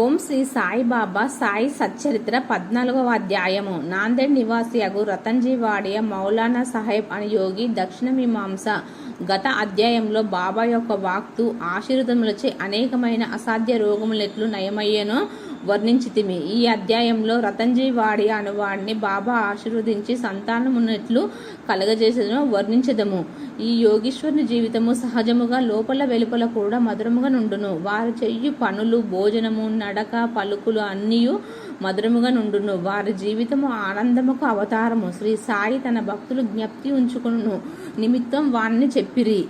ఓం శ్రీ సాయిబాబా సాయి సచ్చరిత్ర పద్నాలుగవ అధ్యాయము. నాందేడ్ నివాసి అగు రతన్జీ వాడియ మౌలానా సాహెబ్ అని యోగి దక్షిణ మీమాంస గత అధ్యాయంలో బాబా యొక్క వాక్తు ఆశీర్వదములచే అనేకమైన అసాధ్య రోగములెట్లు నయమయ్యనో. వర్ణించితిమి. ఈ అధ్యాయంలో రతంజీవాడి అనువాడిని బాబా ఆశీర్వదించి సంతానమున్నట్లు కలగజేసేదను వర్ణించదము. ఈ యోగీశ్వరుని జీవితము సహజముగా లోపల వెలుపల కూడా మధురముగా నుండును. వారు చెయ్యి పనులు భోజనము నడక పలుకులు అన్నీ మధురముగా నుండును. వారి జీవితము ఆనందముకు అవతారము. శ్రీ సాయి తన భక్తులు జ్ఞప్తి ఉంచుకును నిమిత్తం వాణ్ణి చెప్పిరి.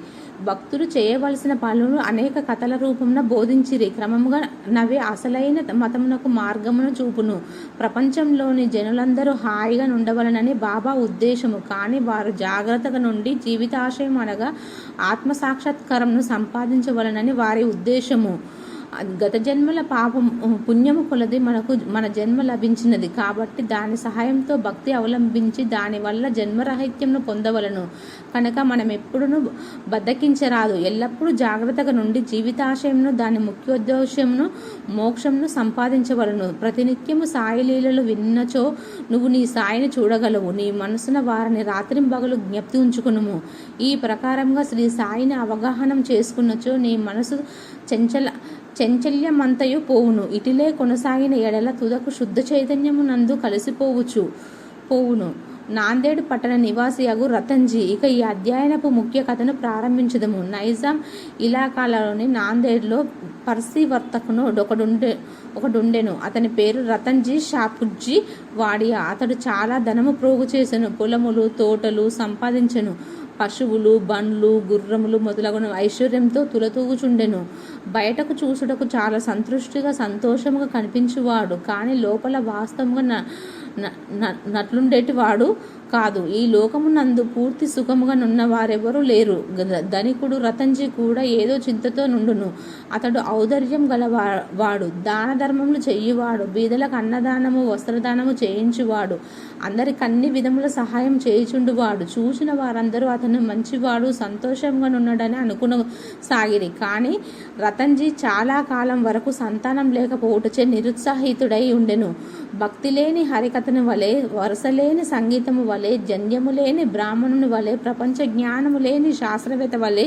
భక్తులు చేయవలసిన పనులు అనేక కథల రూపంన బోధించిరి. క్రమముగా నవే అసలైన మతమునకు మార్గమును చూపును. ప్రపంచంలోని జనులందరూ హాయిగా ఉండవలనని బాబా ఉద్దేశము. కానీ వారు జాగ్రత్తగా నుండి జీవితాశయం అనగా ఆత్మసాక్షాత్కారంను సంపాదించవలనని వారి ఉద్దేశము. గత జన్మల పాపం పుణ్యము కొలది మనకు మన జన్మ లభించినది. కాబట్టి దాని సహాయంతో భక్తి అవలంబించి దానివల్ల జన్మరాహిత్యంను పొందవలను. కనుక మనం ఎప్పుడూ బద్దకించరాదు. ఎల్లప్పుడూ జాగ్రత్తగా నుండి జీవితాశయంను దాని ముఖ్యోద్దేశ్యమును మోక్షంను సంపాదించవలను. ప్రతినిత్యము సాయి లీలలు విన్నచో నువ్వు నీ సాయిని చూడగలవు. నీ మనసున వారిని రాత్రింబగలు జ్ఞప్తి ఉంచుకునుము. ఈ ప్రకారంగా శ్రీ సాయిని అవగాహనం చేసుకున్నచో నీ మనసు చెంచల చెంచల్యమంతయు పోవును. ఇటిలే కొనసాగిన ఎడల తుదకు శుద్ధ చైతన్యము నందు కలిసిపోవచ్చు పోవును. నాందేడ్ పట్టణ నివాసి అగు రతన్జీ ఇక ఈ అధ్యయనపు ముఖ్య కథను ప్రారంభించదము. నైజాం ఇలాకాలలోని నాందేడ్లో పర్సీ వర్తకును ఒకడుండే ఒకడుండెను. అతని పేరు రతన్జీ షాపుజీ వాడియా. అతడు చాలా ధనము ప్రోగు చేసెను. పొలములు తోటలు సంపాదించెను. పశువులు బండ్లు గుర్రములు మొదలగున ఐశ్వర్యంతో తులతూగుచుండెను. బయటకు చూసుటకు చాలా సంతృష్టిగా సంతోషముగా కనిపించేవాడు. కానీ లోపల వాస్తవంగా నట్లుండేటివాడు కాదు. ఈ లోకమునందు పూర్తి సుఖముగా నున్న వారెవరూ లేరు ధనికుడు రతంజీ కూడా ఏదో చింతతో నుండును. అతడు ఔదర్యం గల వాడు. దాన ధర్మములు చెయ్యివాడు బీదలకు అన్నదానము వస్త్రదానము చేయించువాడు. అందరికి అన్ని విధముల సహాయం చేయుచుండువాడు. చూసిన వారందరూ అతను మంచివాడు సంతోషంగా నున్నాడని అనుకున సాగిరి కానీ రతన్జీ చాలా కాలం వరకు సంతానం లేకపోవటచే నిరుత్సాహితుడై ఉండెను. భక్తి లేని హరికథను వలె వరుసలేని సంగీతము వలె వలె జన్యము లేని బ్రాహ్మణుని వలె ప్రపంచ జ్ఞానము లేని శాస్త్రవేత్త వలె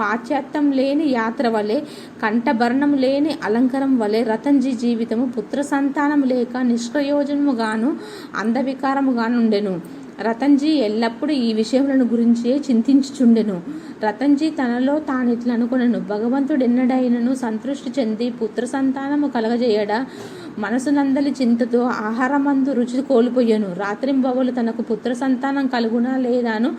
పాశ్చాత్యం లేని యాత్ర వలె కంఠభరణం లేని అలంకరం వలె రతన్జీ జీవితము పుత్ర సంతానం లేక నిష్ప్రయోజనముగాను అందవికారముగానుండెను రతన్జీ ఎల్లప్పుడూ ఈ విషయములను గురించే చింతించుచుండెను. రతన్జీ తనలో తాను తానిట్లా అనుకునను భగవంతుడెన్నడైనను సంతృష్టి చెంది పుత్ర సంతానము కలగజేయడా? మనసునందలి చింతతో ఆహారమందు రుచి కోల్పోయాను. రాత్రింబవలు తనకు పుత్ర సంతానం కలుగునా లేదాను?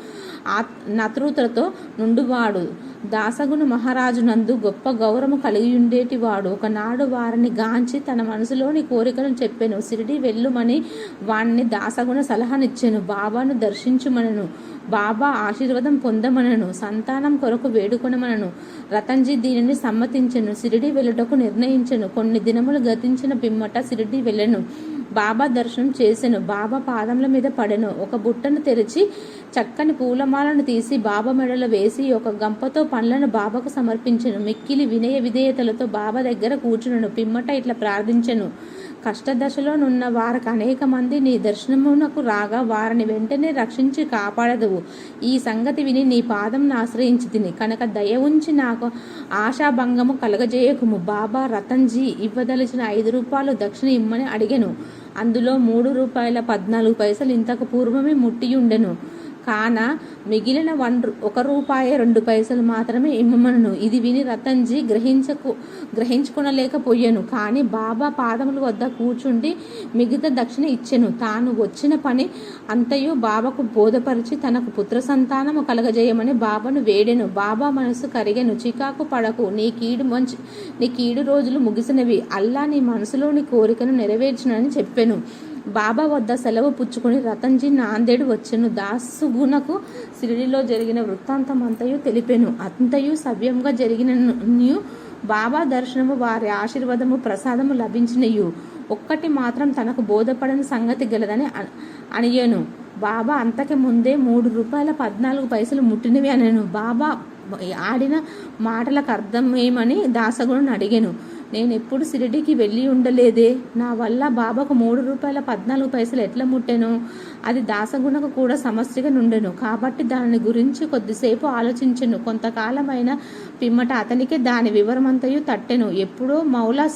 నతృతతో నుండువాడు. దాసగును మహారాజునందు గొప్ప గౌరవం కలిగి ఉండేటివాడు ఒకనాడు వారిని గాంచి తన మనసులోని కోరికను చెప్పాను. సిరిడి వెళ్ళుమని వాణ్ణి దాసగుణ సలహానిచ్చాను. బాబాను దర్శించుమనను. బాబా ఆశీర్వాదం పొందమనను. సంతానం కొరకు వేడుకొనమనను. రతన్జీ దీనిని సమ్మతించను. సిరిడి వెళ్ళుటకు నిర్ణయించను. కొన్ని దినములు గతించిన పిమ్మట సిరిడి వెళ్ళను. బాబా దర్శనం చేసెను. బాబా పాదముల మీద పడెను. ఒక బుట్టను తెరిచి చక్కని పూలమాలను తీసి బాబా మెడలో వేసి ఒక గంపతో పండ్లను బాబాకు సమర్పించను. మిక్కిలి వినయ విధేయతలతో బాబా దగ్గర కూర్చునను. పిమ్మట ఇట్లా ప్రార్థించను. కష్టదశలోనున్న వారికి అనేక మంది నీ దర్శనమునకు రాగా వారిని వెంటనే రక్షించి కాపాడదువు. ఈ సంగతి విని నీ పాదం ఆశ్రయించి తిని. కనుక దయ ఉంచి నాకు ఆశాభంగము కలగజేయకుము. బాబా రతన్జీ ఇవ్వదలిచిన ఐదు రూపాయలు దక్షిణ ఇమ్మని అడిగెను. అందులో మూడు రూపాయల పద్నాలుగు పైసలు ఇంతకు పూర్వమే ముట్టియుండెను. కాన మిగిలిన వన్ ఒక రూపాయి రెండు పైసలు మాత్రమే ఇమ్మను ఇది విని రతన్జీ గ్రహించకు గ్రహించుకునలేకపోయాను. కానీ బాబా పాదముల వద్ద కూర్చుండి మిగతా దక్షిణ ఇచ్చెను. తాను వచ్చిన పని అంతయు బాబాకు బోధపరిచి తనకు పుత్ర సంతానము కలగజేయమని బాబాను వేడెను. బాబా మనసు కరిగెను. చికాకు పడకు. నీ కీడు మంచి నీ కీడు రోజులు ముగిసినవి. అల్లా నీ మనసులోని కోరికను నెరవేర్చునని చెప్పాను. బాబా వద్ద సెలవు పుచ్చుకుని రతన్జీ నాందేడు వచ్చెను. దాసుగునకు సిరిడిలో జరిగిన వృత్తాంతం అంతయు తెలిపెను. అంతయు సవ్యంగా జరిగిన బాబా దర్శనము వారి ఆశీర్వాదము ప్రసాదము లభించినయు. ఒక్కటి మాత్రం తనకు బోధపడని సంగతి గలదని అనియను. బాబా అంతకి ముందే మూడు రూపాయల పద్నాలుగు పైసలు ముట్టినవి అనను. బాబా ఆడిన మాటలకు అర్థం ఏమని దాసగుణను అడిగాను. నేను ఎప్పుడు షిరిడికి వెళ్ళి ఉండలేదే. నా వల్ల బాబాకు మూడు రూపాయల పద్నాలుగు పైసలు ఎట్లా ముట్టెను? అది దాసగుణకు కూడా సమస్యగా నుండెను. కాబట్టి దాని గురించి కొద్దిసేపు ఆలోచించెను. కొంతకాలమైన పిమ్మట అతనికే దాని వివరమంతయు తట్టెను. ఎప్పుడో మౌలా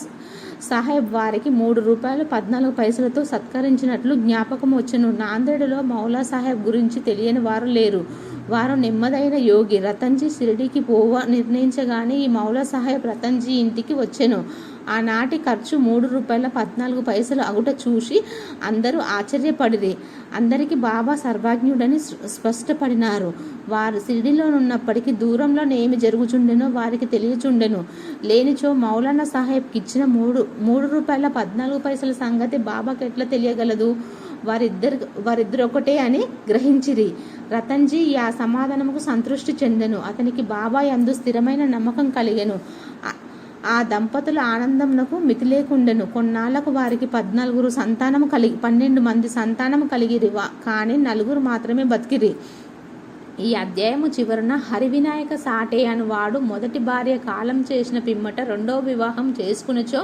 సాహెబ్ వారికి మూడు రూపాయలు పద్నాలుగు పైసలతో సత్కరించినట్లు జ్ఞాపకం వచ్చెను నాందేడులో మౌలా సాహెబ్ గురించి తెలియని వారు లేరు. వారు నెమ్మదైన యోగి రతన్జీ షిరిడికి పోవ నిర్ణయించగానే ఈ మౌల సహాయ రతన్జీ ఇంటికి వచ్చెను. ఆనాటి ఖర్చు మూడు రూపాయల పద్నాలుగు పైసలు అగుట చూసి అందరూ ఆశ్చర్యపడిరి. అందరికీ బాబా సర్వాజ్ఞుడని స్పష్టపడినారు. వారు షిరిడిలోనున్నప్పటికీ దూరంలో ఏమి జరుగుచుండెనో వారికి తెలియచుండెను. లేనిచో మౌలానా సాహెబ్కి ఇచ్చిన మూడు మూడు రూపాయల పద్నాలుగు పైసల సంగతి బాబాకి ఎట్లా తెలియగలదు? వారిద్దరు వారిద్దరు ఒకటే అని గ్రహించిరి. రతన్జీ ఆ సమాధానముకు సంతృష్టి చెందెను. అతనికి బాబాయ్ అందు స్థిరమైన నమ్మకం కలిగెను. ఆ- దంపతుల ఆనందమునకు మితి లేకుండెను కొన్నాళ్ళకు వారికి పద్నాలుగురు సంతానము కలిగి పన్నెండు మంది సంతానము కలిగిరి కానీ నలుగురు మాత్రమే బతికిరి. ఈ అధ్యాయము చివరన హరివినాయక సాటే అనువాడు మొదటి భార్య కాలం చేసిన పిమ్మట రెండో వివాహం చేసుకునచో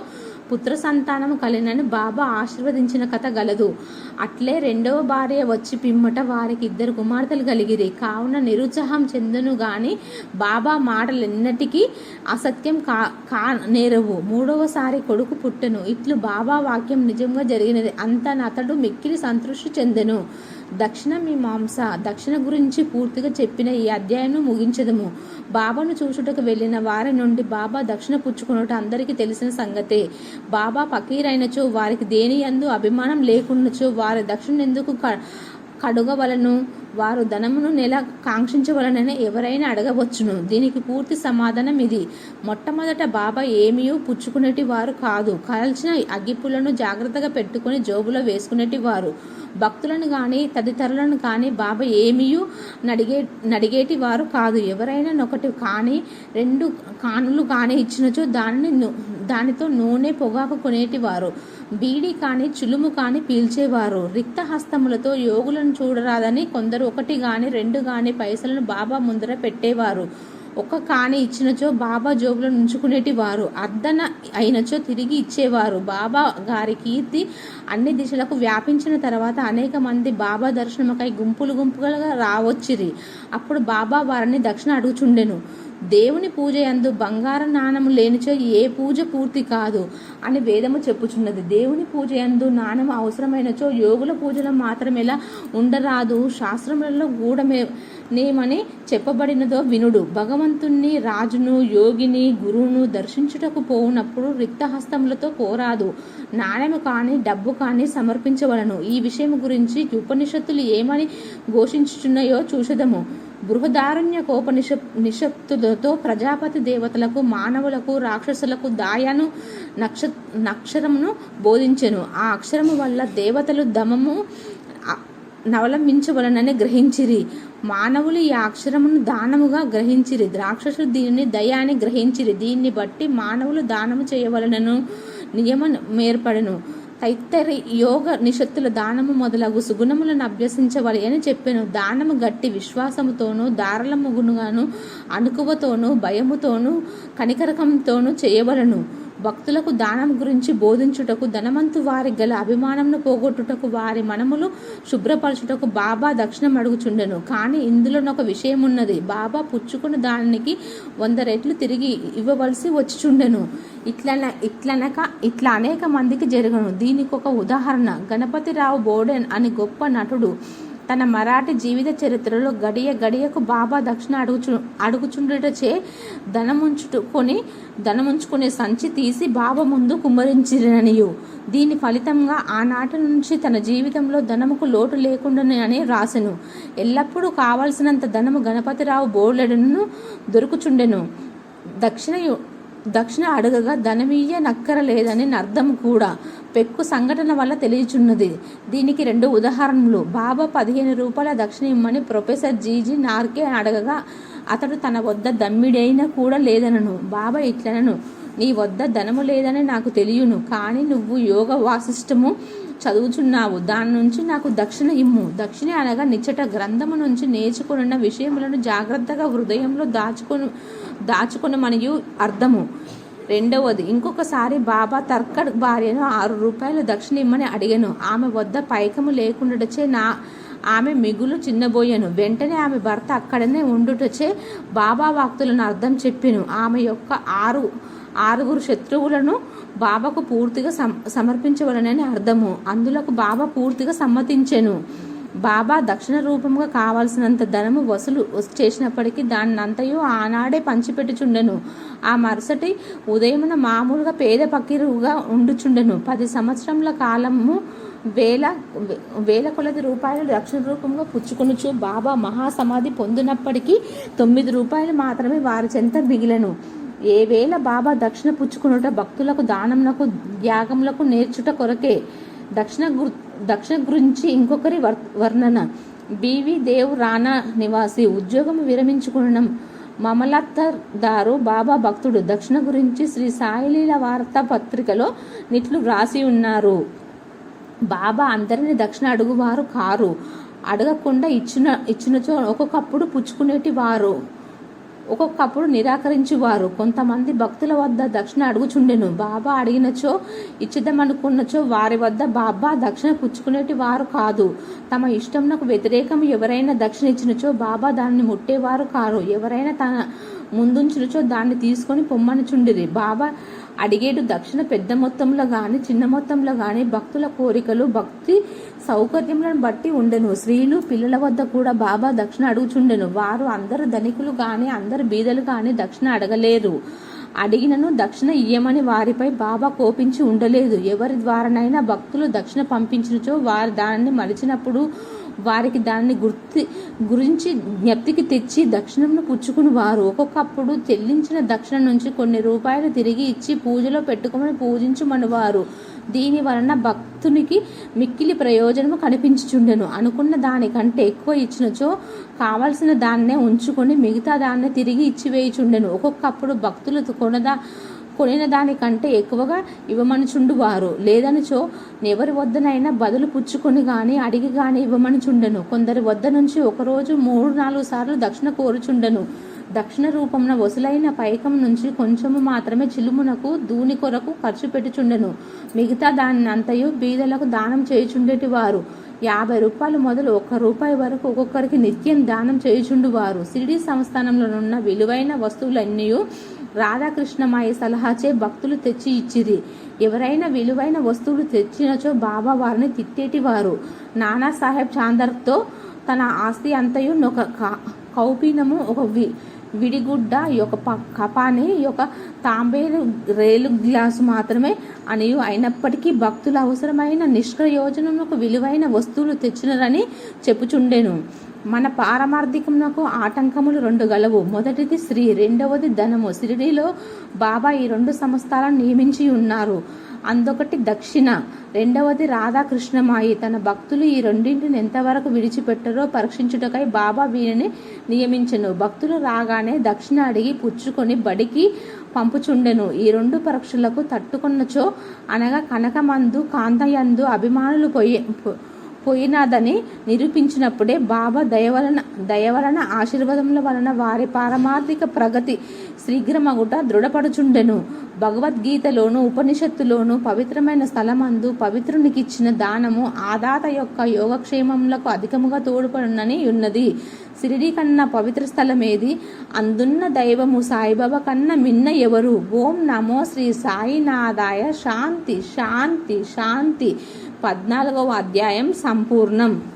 పుత్ర సంతానము కలినని బాబా ఆశీర్వదించిన కథ గలదు. అట్లే రెండవ భార్య వచ్చి పిమ్మట వారికి ఇద్దరు కుమార్తెలు కలిగిరి. కావున నిరుత్సాహం చెందును గాని బాబా మాటలెన్నటికీ అసత్యం కా కా నేరవు. మూడవసారి కొడుకు పుట్టెను. ఇట్లు బాబా వాక్యం నిజంగా జరిగినది. అంత అతడు మిక్కిలి సంతృష్టి చెందెను. దక్షిణ మీ మాంస దక్షిణ గురించి పూర్తిగా చెప్పిన ఈ అధ్యాయం ముగించదము. బాబాను చూచుటకు వెళ్ళిన వారి నుండి బాబా దక్షిణ పుచ్చుకున్నట అందరికీ తెలిసిన సంగతే. బాబా ఫకీరైనచో వారికి దేని యందు అభిమానం లేకున్నచో వారి దక్షిణ ఎందుకు కడుగవలను. వారు ధనమును నెల కాంక్షించవలనని ఎవరైనా అడగవచ్చును. దీనికి పూర్తి సమాధానం ఇది. మొట్టమొదట బాబా ఏమీయూ పుచ్చుకునేటి వారు కాదు. కాల్చిన అగ్గిపులను జాగ్రత్తగా పెట్టుకుని జోబులో వేసుకునేటి వారు భక్తులను కానీ తదితరులను కానీ బాబా ఏమీయూ నడిగే నడిగేటి వారు కాదు. ఎవరైనా ఒకటి కానీ రెండు కానులు కానీ ఇచ్చినచో దానిని దానితో నూనె పొగాకు కొనేటి వారు బీడి కానీ చులుము కానీ పీల్చేవారు. రిక్త హస్తములతో యోగులను చూడరాదని కొందరు ఒకటి గాని రెండు గాని పైసలను బాబా ముందర పెట్టేవారు. ఒక కాని ఇచ్చినచో బాబా జోబులో ఉంచుకునేటివారు వారు అయినచో తిరిగి ఇచ్చేవారు. బాబా గారి కీర్తి అన్ని దిశలకు వ్యాపించిన తర్వాత అనేక మంది బాబా దర్శనమకై గుంపులు గుంపులుగా రావచ్చిరి. అప్పుడు బాబా వారిని దక్షిణ అడుగుచుండెను. దేవుని పూజ యందు బంగార నాణము లేనిచో ఏ పూజ పూర్తి కాదు అని వేదము చెప్పుచున్నది. దేవుని పూజ యందు నాణం అవసరమైనచో యోగుల పూజలో మాత్రమేలా ఉండరాదు? శాస్త్రములలో గూఢమే నేమని చెప్పబడినదో వినుడు. భగవంతుణ్ణి రాజును యోగిని గురువును దర్శించుటకు పోవునప్పుడు రిక్తహస్తములతో పోరాదు. నాణ్యము కానీ డబ్బు కానీ సమర్పించవలను. ఈ విషయం గురించి ఉపనిషత్తులు ఏమని ఘోషించుచున్నాయో చూసదము బృహదారణ్య కోపనిష నిషత్తులతో ప్రజాపతి దేవతలకు మానవులకు రాక్షసులకు దాయను నక్ష నక్షరమును బోధించెను. ఆ అక్షరము వల్ల దేవతలు దమము నవలంబించవలనని గ్రహించిరి. మానవులు ఈ అక్షరమును దానముగా గ్రహించిరి. రాక్షసులు దీనిని దయాన్ని గ్రహించిరి. దీన్ని బట్టి మానవులు దానము చేయవలనను నియమం ఏర్పడను. తైత్తరి యోగ నిషత్తుల దానము మొదలగు సుగుణములను అభ్యసించవాలి అని చెప్పాను. దానము గట్టి విశ్వాసముతోనూ దారలముగునుగాను అణుకువతోనూ భయముతోనూ కనికరకంతోనూ చేయవలను. భక్తులకు దానం గురించి బోధించుటకు ధనవంతు వారి గల అభిమానంను పోగొట్టుటకు వారి మనములు శుభ్రపరచుటకు బాబా దక్షిణం అడుగుచుండెను. కానీ ఇందులోనొక ఒక విషయం ఉన్నది బాబా పుచ్చుకున్న దానికి వంద రెట్లు తిరిగి ఇవ్వవలసి వచ్చిచుండెను. ఇట్లన ఇట్లనక ఇట్లా అనేక మందికి జరగను. దీనికి ఒక ఉదాహరణ. గణపతిరావు బోడెన్ అని గొప్ప నటుడు తన మరాఠీ జీవిత చరిత్రలో గడియ గడియకు బాబా దక్షిణ అడుగుచు అడుగుచుండుటచే ధనముంచుకొని ధనముంచుకునే సంచి తీసి బాబా ముందు కుమ్మరించిననియు. దీని ఫలితంగా ఆనాటి నుంచి తన జీవితంలో ధనముకు లోటు లేకుండానే అని రాసెను. ఎల్లప్పుడూ కావలసినంత ధనము గణపతిరావు బోర్లెడును దొరుకుచుండెను. దక్షిణ దక్షిణ అడగగా ధనమీయ నక్కరలేదని అర్థం కూడా. పెక్కు సంఘటన వల్ల తెలియచున్నది. దీనికి రెండు ఉదాహరణలు. బాబా పదిహేను రూపాయల దక్షిణ ఇమ్మని ప్రొఫెసర్ జీజీ నార్కే అడగగా అతడు తన వద్ద దమ్మిడైనా కూడా లేదనను. బాబా ఇట్లనను. నీ వద్ద ధనము లేదని నాకు తెలియను. కానీ నువ్వు యోగ వాసిష్టము చదువుచున్నావు. దాని నుంచి నాకు దక్షిణ ఇమ్ము. దక్షిణ అనగా నిచ్చట గ్రంథము నుంచి నేర్చుకున్న విషయములను జాగ్రత్తగా హృదయంలో దాచుకొని దాచుకొని మరియు అర్థము. రెండవది ఇంకొకసారి బాబా తర్కడ్ భార్యను ఆరు రూపాయలు దక్షిణ ఇమ్మని అడిగాను. ఆమె వద్ద పైకము లేకుండాచే నా ఆమె మిగులు చిన్నబోయాను. వెంటనే ఆమె భర్త అక్కడనే ఉండుటచే బాబా వాక్తులను అర్థం చెప్పిను. ఆమె యొక్క ఆరు ఆరుగురు శత్రువులను బాబాకు పూర్తిగా సమర్పించవలనని అర్థము. అందులకు బాబా పూర్తిగా సమ్మతించెను. బాబా దక్షిణ రూపముగా కావలసినంత ధనము వసూలు చేసినప్పటికీ దాన్నంతయు ఆనాడే పంచిపెట్టుచుండెను. ఆ మరుసటి ఉదయమున మామూలుగా పేద పకీరుగా ఉండుచుండెను. పది సంవత్సరముల కాలము వేల వేల కొలది రూపాయలు దక్షిణ రూపంగా పుచ్చుకొనుచు బాబా మహాసమాధి పొందినప్పటికీ తొమ్మిది రూపాయలు మాత్రమే వారి చెంత మిగిలను. ఏ వేళ బాబా దక్షిణ పుచ్చుకునుట భక్తులకు దానములకు త్యాగములకు నేర్చుట కొరకే దక్షిణ దక్ష దక్షిణ గురించి ఇంకొకరి వర్ వర్ణన. బీవీ దేవ్ రాణా నివాసి. ఉద్యోగం విరమించుకునడం. మమలత్తదారు బాబా భక్తుడు. దక్షిణ గురించి శ్రీ సాయిలీల వార్తా పత్రికలో నిట్లు వ్రాసి ఉన్నారు. బాబా అందరిని దక్షిణ అడుగువారు కారు. అడగకుండా ఇచ్చిన ఇచ్చినచో ఒక్కొక్కప్పుడు పుచ్చుకునేటి వారు ఒక్కొక్కప్పుడు నిరాకరించువారు. కొంతమంది భక్తుల వద్ద దక్షిణ అడుగుచుండెను. బాబా అడిగినచో ఇచ్చిద్దామనుకున్నచో వారి వద్ద బాబా దక్షిణ పుచ్చుకునేటి వారు కాదు. తమ ఇష్టంనకు వ్యతిరేకం ఎవరైనా దక్షిణ ఇచ్చినచో బాబా దాన్ని ముట్టేవారు కారు. ఎవరైనా తన ముందుంచినచో దాన్ని తీసుకొని పొమ్మనుచుండిరి. బాబా అడిగేడు దక్షిణ పెద్ద మొత్తంలో కానీ చిన్న మొత్తంలో కానీ భక్తుల కోరికలు భక్తి సౌకర్యములను బట్టి ఉండెను. స్త్రీలు పిల్లల వద్ద కూడా బాబా దక్షిణ అడుగుచుండెను. వారు అందరు ధనికులు కానీ అందరు బీదలు కానీ దక్షిణ అడగలేరు అడిగినను దక్షిణ ఇయ్యమని వారిపై బాబా కోపించి ఉండలేదు. ఎవరి ద్వారానైనా భక్తులు దక్షిణ పంపించినచో వారు దానిని మలిచినప్పుడు వారికి దాన్ని గుర్తి గురించి జ్ఞప్తికి తెచ్చి దక్షిణంను పుచ్చుకుని వారు ఒక్కొక్కప్పుడు చెల్లించిన దక్షిణ నుంచి కొన్ని రూపాయలు తిరిగి ఇచ్చి పూజలో పెట్టుకోమని పూజించమనివారు దీని వలన భక్తునికి మిక్కిలి ప్రయోజనము కనిపించుచుండెను. అనుకున్న దానికంటే ఎక్కువ ఇచ్చినచో కావలసిన దాన్నే ఉంచుకొని మిగతా దాన్ని తిరిగి ఇచ్చివేయుచుండెను. ఒక్కొక్కప్పుడు భక్తులు కొనదా కొనిన దానికంటే ఎక్కువగా ఇవ్వమనుచుండువారు. లేదనిచో ఎవరి వద్దనైనా బదులు పుచ్చుకొని గాని అడిగి గాని ఇవ్వమనుచుండెను. కొందరి వద్ద నుంచి ఒకరోజు మూడు నాలుగు సార్లు దక్షిణ కోరుచుండెను. దక్షిణ రూపమున వసులైన పైకం నుంచి కొంచెము మాత్రమే చిలుమునకు దూని కొరకు ఖర్చు పెట్టుచుండెను. మిగతా దాన్ని అంతయు బీదలకు దానం చేయుచుండేటి వారు యాభై రూపాయలు మొదలు ఒక్క రూపాయి వరకు ఒక్కొక్కరికి నిత్యం దానం చేయుచుండువారు. సిరిడి సంస్థానంలోనున్న విలువైన వస్తువులన్నీ రాధాకృష్ణమాయ సలహాచే భక్తులు తెచ్చి ఇచ్చిరి. ఎవరైనా విలువైన వస్తువులు తెచ్చినచో బాబా వారిని తిట్టేటివారు. నానాసాహెబ్ చాందర్తో తన ఆస్తి అంతయు ఒక కౌపీనము ఒక వి విడిగుడ్డ ఈ యొక్క ప కపాని ఈ యొక్క తాంబేలు రేలు గ్లాసు మాత్రమే అని అయినప్పటికీ భక్తులు అవసరమైన నిష్ప్రయోజనములకు విలువైన వస్తువులు తెచ్చినరని చెప్పుచుండెను. మన పారమార్థికమునకు ఆటంకములు రెండు గలవు. మొదటిది శ్రీ రెండవది ధనము. సిరిడిలో బాబా ఈ రెండు సంస్థలను నియమించి ఉన్నారు అందొకటి దక్షిణ. రెండవది రాధాకృష్ణమాయి. తన భక్తులు ఈ రెండింటిని ఎంతవరకు విడిచిపెట్టరో పరీక్షించుటకై బాబా వీరిని నియమించెను. భక్తులు రాగానే దక్షిణ అడిగి పుచ్చుకొని బడికి పంపుచుండెను. ఈ రెండు పరీక్షలకు తట్టుకున్నచో అనగా కనకమందు కాంతయందు అభిమానులు పోయే పోయినాదని నిరూపించినప్పుడే బాబా దయవలన దయవలన ఆశీర్వాదముల వలన వారి పారమార్థిక ప్రగతి శీఘ్రమగుట దృఢపడుచుండెను. భగవద్గీతలోను ఉపనిషత్తులోను పవిత్రమైన స్థలమందు పవిత్రునికిచ్చిన దానము ఆదాత యొక్క యోగక్షేమములకు అధికముగా తోడ్పడునని ఉన్నది. సిరిడి కన్నా పవిత్ర స్థలమేది? అందున్న దైవము సాయిబాబా కన్నా మిన్న ఎవరు? ఓం నమో శ్రీ సాయినాథాయ. శాంతి శాంతి శాంతి. పద్నాలుగవ అధ్యాయం సంపూర్ణం.